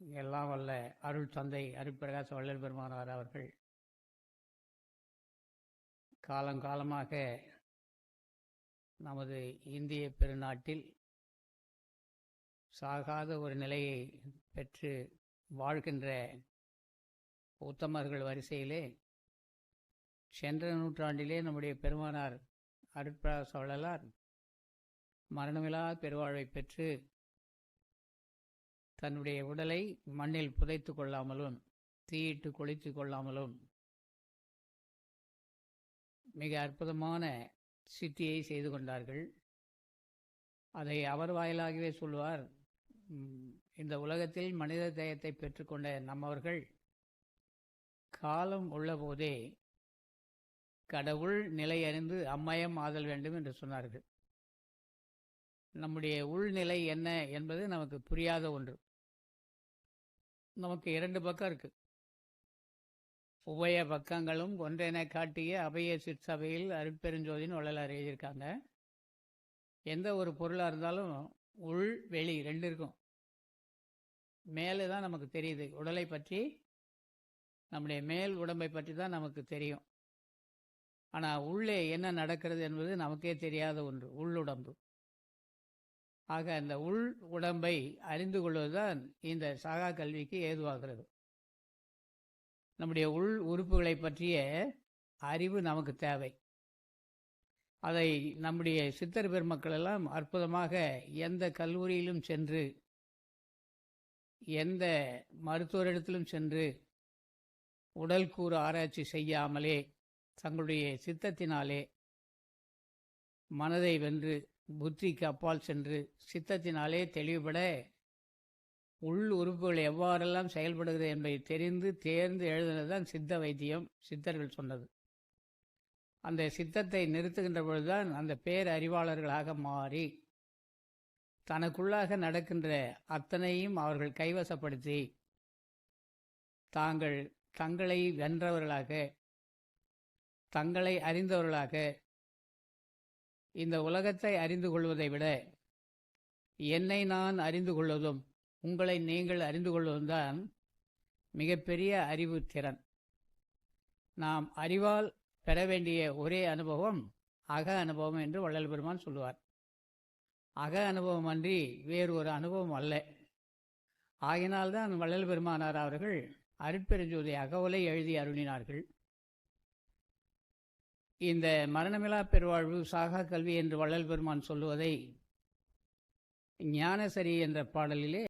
எல்லாம் வல்ல. அருள் தந்தை அருட்பிரகாச வள்ளல் பெருமானார் அவர்கள். காலங்காலமாக நமது இந்திய பெருநாட்டில் சாகாத ஒரு நிலையை பெற்று வாழ்கின்ற உத்தமர்கள் வரிசையிலே சென்ற நூற்றாண்டிலே நம்முடைய பெருமானார் அருட்பிரகாச வள்ளலார் மரணமில்லா பெருவாழ்வை பெற்று தன்னுடைய உடலை மண்ணில் புதைத்து கொள்ளாமலும் தீயிட்டு கொளித்து கொள்ளாமலும் மிக அற்புதமான சித்தியை செய்து கொண்டார்கள். அதை அவர் வாயிலாகவே சொல்வார். இந்த உலகத்தில் மனித தேயத்தை பெற்றுக்கொண்ட நம்மவர்கள் காலம் உள்ளபோதே கடவுள் நிலை அறிந்து அம்மயம் ஆதல் வேண்டும் என்று சொன்னார்கள். நம்முடைய உள்நிலை என்ன என்பது நமக்கு புரியாத ஒன்று. நமக்கு இரண்டு பக்கம் இருக்கு. உபய பக்கங்களும் ஒன்றென காட்டிய அபய சிற்சபையில் அருட்பெருஞ்சோதின்னு வள்ளலார் எழுதியிருக்காங்க. எந்த ஒரு பொருளாக இருந்தாலும் உள் வெளி ரெண்டு இருக்கும். மேலே தான் நமக்கு தெரியுது. உடலை பற்றி நம்முடைய மேல் உடம்பை பற்றி தான் நமக்கு தெரியும். ஆனால் உள்ளே என்ன நடக்கிறது என்பது நமக்கே தெரியாத ஒன்று. உள்ளுடம்பு. ஆக அந்த உள் உடம்பை அறிந்து கொள்வதுதான் இந்த சாகா கல்விக்கு ஏதுவாகிறது. நம்முடைய உள் உறுப்புகளை பற்றிய அறிவு நமக்கு தேவை. அதை நம்முடைய சித்தர் பெருமக்கள் எல்லாம் அற்புதமாக எந்த கல்லூரியிலும் சென்று எந்த மருத்துவரிடத்திலும் சென்று உடல் கூறு ஆராய்ச்சி செய்யாமலே தங்களுடைய சித்தத்தினாலே மனதை வென்று புத்திக்கு அப்பால் சென்று சித்தத்தினாலே தெளிவுபட உள் உறுப்புகள் எவ்வாறெல்லாம் செயல்படுகிறது என்பதை தெரிந்து தேர்ந்து எழுதுனதுதான் சித்த வைத்தியம் சித்தர்கள் சொன்னது. அந்த சித்தத்தை நிறுத்துகின்ற பொழுதுதான் அந்த பேரறிவாளர்களாக மாறி தனக்குள்ளாக நடக்கின்ற அத்தனையும் அவர்கள் கைவசப்படுத்தி தாங்கள் தங்களை வென்றவர்களாக தங்களை அறிந்தவர்களாக இந்த உலகத்தை அறிந்து கொள்வதை விட என்னை நான் அறிந்து கொள்வதும் உங்களை நீங்கள் அறிந்து கொள்வதும் தான் மிகப்பெரிய அறிவு திறன். நாம் அறிவால் பெற வேண்டிய ஒரே அனுபவம் அக அனுபவம் என்று வள்ளல் பெருமான் சொல்லுவார். அக அனுபவம் அன்றி வேறு ஒரு அனுபவம் அல்ல. ஆகினால்தான் வள்ளல் பெருமானார் அவர்கள் அருட்பெருஞ்சோதி அகவலை எழுதி அருளினார்கள். இந்த மரணமிலா பெருவாழ்வு சாகா கல்வி என்று வள்ளல் பெருமான் சொல்லுவதை ஞானசரி என்ற பாடலிலே